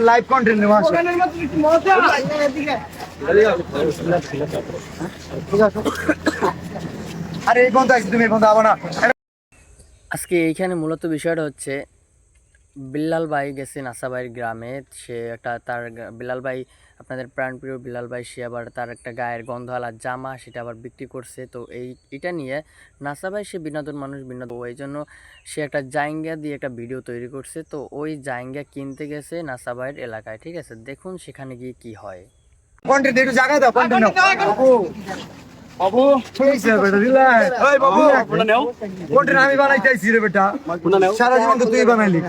Live নেওয়া আরে তুমি আজকে এইখানে মূলত বিষয়টা হচ্ছে বিল্লাল ভাই গেছে নাসাবাইয়ের গ্রামে। সে একটা তার বিল্লাল ভাই আপনাদের প্রাণপ্রিয় বিল্লাল ভাই সে আবার তার একটা গায়ের গন্ধওয়ালা জামা সেটা আবার বিক্রি করছে। তো এই এটা নিয়ে নাসাবাই সে বিনোদন মানুষ বিনোদন ওই জন্য সে একটা জাইঙ্গা দিয়ে একটা ভিডিও তৈরি করছে। তো ওই জাইঙ্গা কিনতে গেছে নাসাবাইয়ের এলাকায় ঠিক আছে? দেখুন সেখানে গিয়ে কি হয়। কন্টেন্ট একটু জায়গা দাও কন্টেন্ট নাও। বাবু আমি বানাইতেছি রে বেটা। সারা জীবন তো তুই বানাইলি।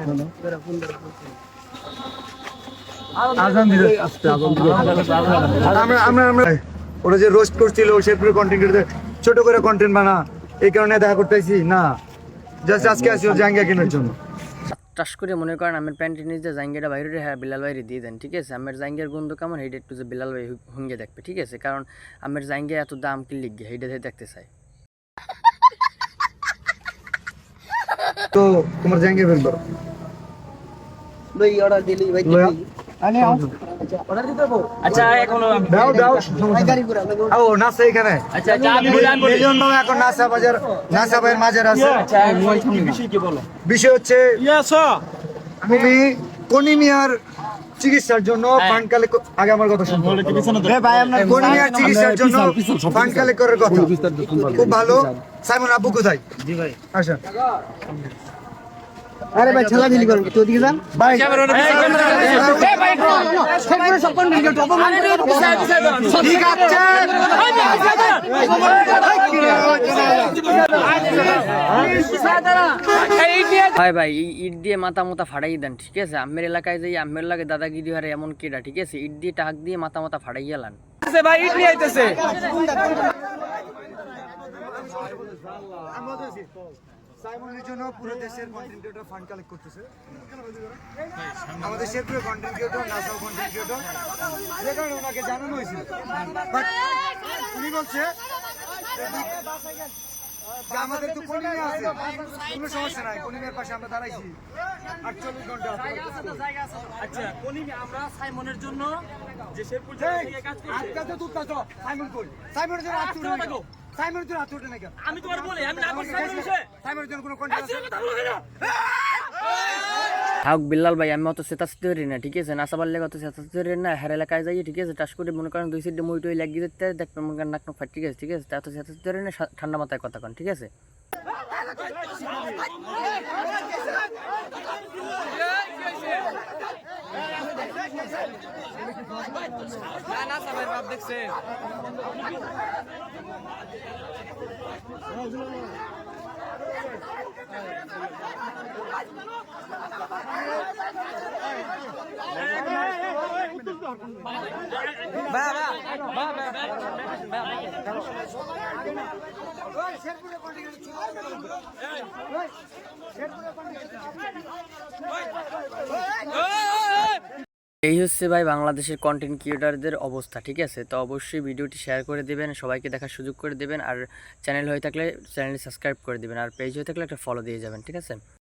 আজান দিলে আমরা আমরা আমরা। ওরা যে রোস্ট করছিল শেরপুরের কন্টেন্ট ছোট করে কন্টেন্ট বানা এই কারণে দেখা করতেছি। না জাস্ট আজকে আসি জায়গা কেনার জন্য। টাস করে মনে করেন আমের প্যান্টের নিচে জাঙ্গিয়াটা বাইরে হ্যাঁ বিলাল বাইরে দিয়ে দেন ঠিক আছে? আমের জাঙ্গের গন্ধ কেমন? সেইটা একটু যে বিলাল ভাই হুঙ্গে দেখবে ঠিক আছে? কারণ আমের জাঙ্গে এত দাম কি লিখবে? হেইটা দেখতে চাই তো তোমার জায়গা বের করো আচ্ছা এখন দাও দাও। ও এখানে। আচ্ছা আচ্ছা মিলিয়ন বাবা এখন নাসা বাজার ভাইয়ের আছে। আচ্ছা বিষয় কি বলো? বিষয় হচ্ছে তুমি কনিমিয়ার চিকিৎসার জন্য ফান্ড কালেক্ট আগে আমার কথা শুনুন কনিমিয়ার চিকিৎসার জন্য ফান্ড কালেক্ট করার কথা। খুব ভালো। সাইমন আব্বু কোথায়? জি ভাই। আসেন। আরে ভাই ছেলা দিলি করেন তো ওদিকে যান ভাই। ঠিক আছে। এই ইট নিয়ে ভাই। ভাই এই ইট দিয়ে মাথা মাথা ফাড়াই দেন ঠিক আছে? আমের এলাকায় যাই আমের লাগে দাদাগিরি হারে এমন কেডা ঠিক আছে? ইট দিয়ে টাক দিয়ে মাথা মাথা ফাড়াই গেলান ভাই ইট নিয়ে আইতেছে। সাইমনের জন্য পুরো দেশের কন্টেন্ট ক্রিয়েটর ফান্ড কালেক্ট করতেছে আমাদের শেরপুরে কন্টেন্ট ক্রিয়েটর নাসাও কন্টেন্ট ক্রিয়েটর যে কারণে ওনাকে জানানো হয়েছিল বাট উনি বলছে আমাদের তো কলিমে আছে কোনো সমস্যা নাই কলিমের পাশে আমরা দাঁড়াইছি আটচল্লিশ ঘণ্টা আচ্ছা কোনি আমরা সাইমনের জন্য যে শেরপুর কাজ হাত কাছে তুলতে আসো। সাইমন কই? সাইমনের জন্য কেন? সাইমনের জন্য হাত উঠে কেন? আমি তোমার বলি আমি না সাইমনের বিষয়ে। সাইমনের জন্য কোনো কন্ট্রাক্ট আছে? কথা বলো কেন? থাক বিল্লাল ভাই আমি অত চেতাচেতে ধরি না ঠিক আছে? নাসা পারলে অত চেতাচেতে করি না হের এলাকায় যাই ঠিক আছে? টাস করে মনে করেন দুই সাইডে মুই টই লাগিয়ে দিতে দেখবেন মনে করেন নাক নাক ফাট ঠিক আছে? ঠিক আছে? তা এত চেতাচেতে করি না ঠান্ডা মাথায় কথা কন ঠিক আছে? না না সবাই বাপ দেখছে এই হচ্ছে ভাই বাংলাদেশের কন্টেন্ট ক্রিয়েটারদের অবস্থা, ঠিক আছে? তো অবশ্যই ভিডিওটি শেয়ার করে দেবেন, সবাইকে দেখার সুযোগ করে দেবেন, আর চ্যানেল হয়ে থাকলে চ্যানেলটি সাবস্ক্রাইব করে দেবেন, আর পেজ হয়ে থাকলে একটা ফলো দিয়ে যাবেন, ঠিক আছে?